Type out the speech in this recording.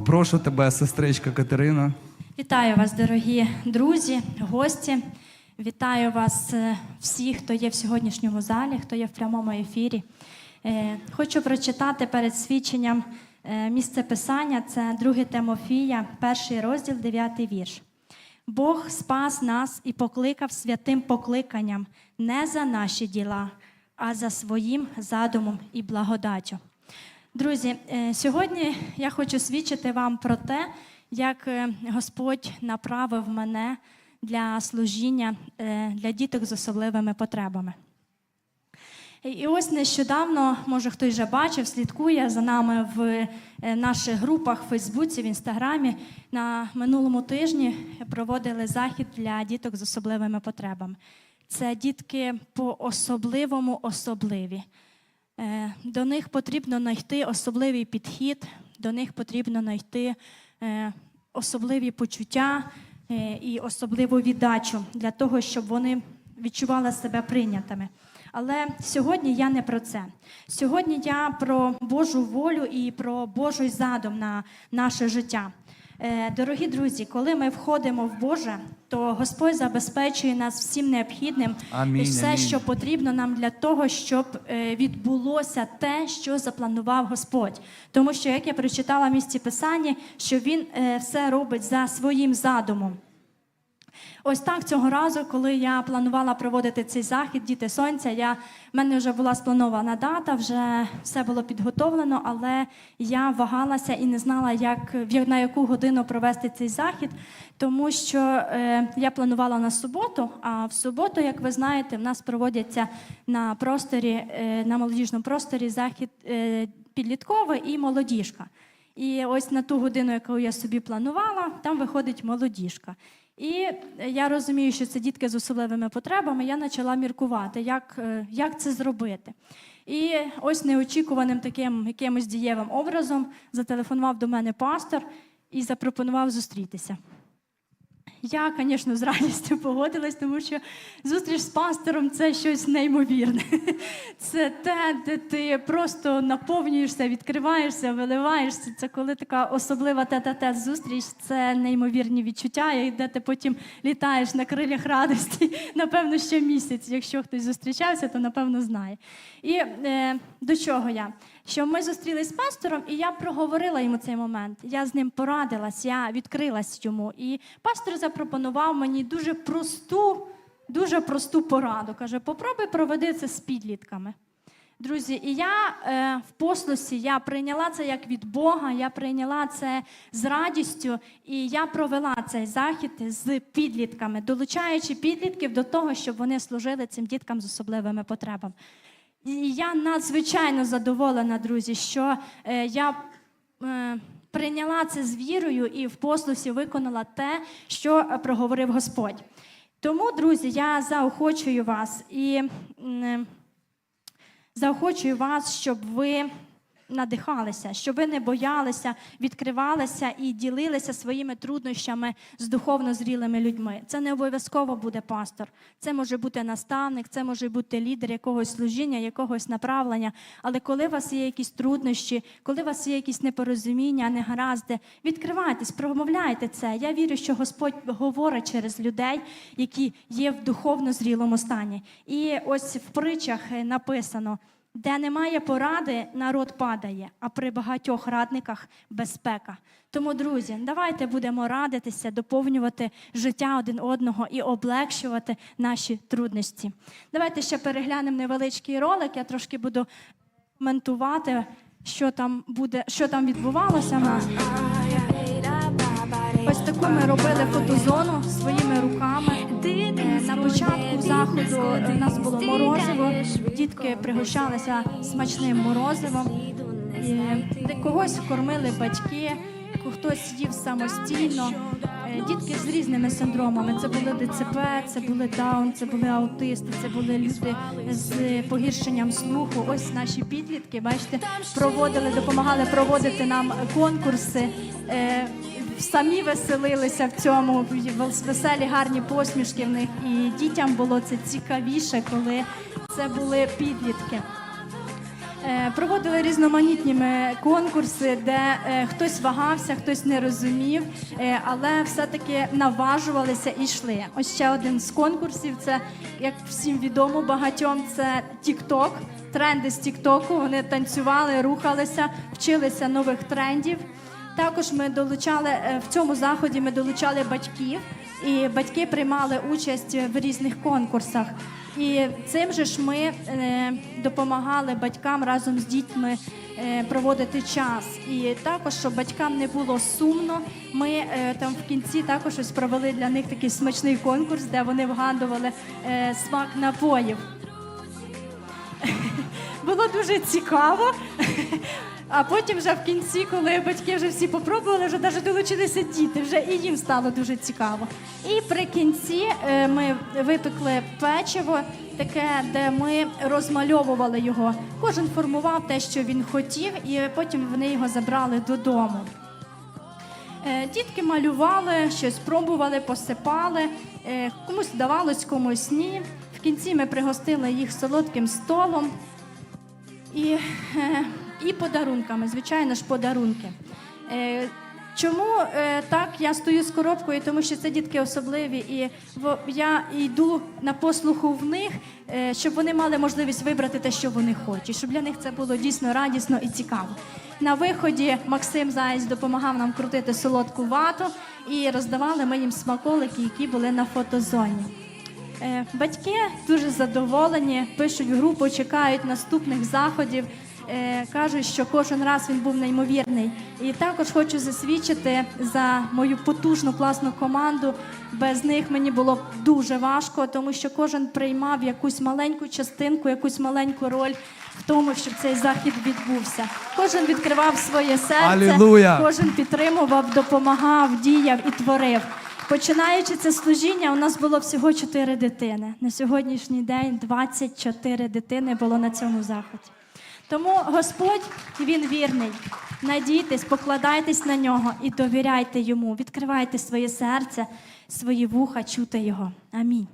Прошу тебе, сестричка Катерина. Вітаю вас, дорогі друзі, гості. Вітаю вас е, всіх, хто є в сьогоднішньому залі, хто є в прямому ефірі. Е, Хочу прочитати перед свідченням е, місце писання. Це 2 Тимофія, перший розділ, 9 вірш. Бог спас нас і покликав святим покликанням не за наші діла, а за своїм задумом і благодаттю. Друзі, е, сьогодні я хочу свідчити вам про те, як е, Господь направив мене для служіння е, для діток з особливими потребами. І ось нещодавно, може хтось вже бачив, слідкує за нами в наших групах в Фейсбуці, в Інстаграмі. На минулому тижні проводили захід для діток з особливими потребами. Це дітки по-особливому особливі. Е, До них потрібно знайти особливий підхід, до них потрібно знайти е, особливі почуття е, і особливу віддачу для того, щоб вони відчували себе прийнятими. Але сьогодні я не про це. Сьогодні я про Божу волю і про Божий задум на наше життя. Е, Дорогі друзі, коли ми входимо в Боже, то Господь забезпечує нас всім необхідним Амінь, і все, амінь. що потрібно нам для того, щоб е, відбулося те, що запланував Господь. Тому що, як я прочитала в місці Писання, що Він е, все робить за своїм задумом. Ось так цього разу, коли я планувала проводити цей захід, діти сонця, я, в мене вже була спланована дата, вже все було підготовлено, але я вагалася і не знала, як, на яку годину провести цей захід, тому що е, я планувала на суботу, а в суботу, як ви знаєте, в нас проводяться на просторі, е, на молодіжному просторі захід е, підлітковий і молодіжка. І ось на ту годину, яку я собі планувала, там виходить молодіжка. І я розумію, що це дітки з особливими потребами. Я почала міркувати, як, е, як це зробити. І ось неочікуваним таким якимось дієвим образом зателефонував до мене пастор і запропонував зустрітися. Я, звісно, з радістю погодилась, тому що зустріч з пастором це щось неймовірне. Це те, де ти просто наповнюєшся, відкриваєшся, виливаєшся. Це коли така особлива тет-а-тет зустріч, це неймовірні відчуття, і де ти потім літаєш на крилях радості, напевно, ще місяць. Якщо хтось зустрічався, то напевно знає. І е, до чого я? Що ми зустрілись з пастором, і я проговорила йому цей момент. Я з ним порадилась, я відкрилась йому. І пастор запропонував мені дуже просту, дуже просту пораду. Каже: попробуй проведи це з підлітками. Друзі, і я е, в послусі я прийняла це як від Бога, я прийняла це з радістю, і я провела цей захід з підлітками, долучаючи підлітків до того, щоб вони служили цим діткам з особливими потребами. Я надзвичайно задоволена, друзі, що е, я е, прийняла це з вірою і в послусі виконала те, що е, проговорив Господь. Тому, друзі, я заохочую вас і заохочую вас, щоб ви надихалися, щоб ви не боялися, відкривалися і ділилися своїми труднощами з духовно зрілими людьми. Це не обов'язково буде пастор. Це може бути наставник, це може бути лідер якогось служіння, якогось направлення. Але коли у вас є якісь труднощі, коли у вас є якісь непорозуміння, негаразди, відкривайтесь, промовляйте це. Я вірю, що Господь говорить через людей, які є в духовно зрілому стані. І ось в притчах написано. Де немає поради, народ падає, а при багатьох радниках безпека. Тому, друзі, давайте будемо радитися, доповнювати життя один одного і облегшувати наші трудності. Давайте ще переглянемо невеличкий ролик. Я трошки буду коментувати, що там буде, що там відбувалося. Ось таку ми робили фотозону своїми руками. Е, На початку заходу у нас було морозиво. Дітки пригощалися смачним морозивом. І когось кормили батьки, хтось їв самостійно. Е, Дітки з різними синдромами. Це були ДЦП, це були даун, це були аутисти, це були люди з погіршенням слуху. Ось наші підлітки, бачите, проводили, допомагали проводити нам конкурси. Самі веселилися в цьому, веселі гарні посмішки в них. І дітям було це цікавіше, коли це були підлітки. Е, Проводили різноманітні конкурси, де е, хтось вагався, хтось не розумів, е, але все-таки наважувалися і йшли. Ось ще один з конкурсів. Це як всім відомо багатьом, це TikTok. Тренди з Тіктоку. Вони танцювали, рухалися, вчилися нових трендів. Також ми долучали е, в цьому заході. Ми долучали батьків, і батьки приймали участь в різних конкурсах. І цим же ж ми е, допомагали батькам разом з дітьми е, проводити час. І також, щоб батькам не було сумно, ми там в кінці також ось провели для них такий смачний конкурс, де вони вгадували смак напоїв. Було дуже цікаво. А потім вже в кінці, коли батьки вже всі попробували, вже навіть долучилися діти, вже і їм стало дуже цікаво. І при кінці е, ми випекли печиво, таке, де ми розмальовували його. Кожен формував те, що він хотів, і потім вони його забрали додому. Е, Дітки малювали, щось пробували, посипали, е, комусь вдавалось, комусь ні. В кінці ми пригостили їх солодким столом і, і подарунками, звичайно ж, подарунки. Е, Чому е, так я стою з коробкою? Тому що це дітки особливі, і в- я йду на послуху в них, е, щоб вони мали можливість вибрати те, що вони хочуть, щоб для них це було дійсно радісно і цікаво. На виході Максим Заєць допомагав нам крутити солодку вату і роздавали ми їм смаколики, які були на фотозоні. Е, Батьки дуже задоволені, пишуть в групу, чекають наступних заходів. е, Кажуть, що кожен раз він був неймовірний. І також хочу засвідчити за мою потужну класну команду. Без них мені було б дуже важко, тому що кожен приймав якусь маленьку частинку, якусь маленьку роль в тому, щоб цей захід відбувся. Кожен відкривав своє серце, Алілуя! кожен підтримував, допомагав, діяв і творив. Починаючи це служіння, у нас було всього 4 дитини. На сьогоднішній день 24 дитини було на цьому заході. Тому Господь він вірний. Надійтесь, покладайтесь на нього і довіряйте йому. Відкривайте своє серце, свої вуха, чути його. Амінь.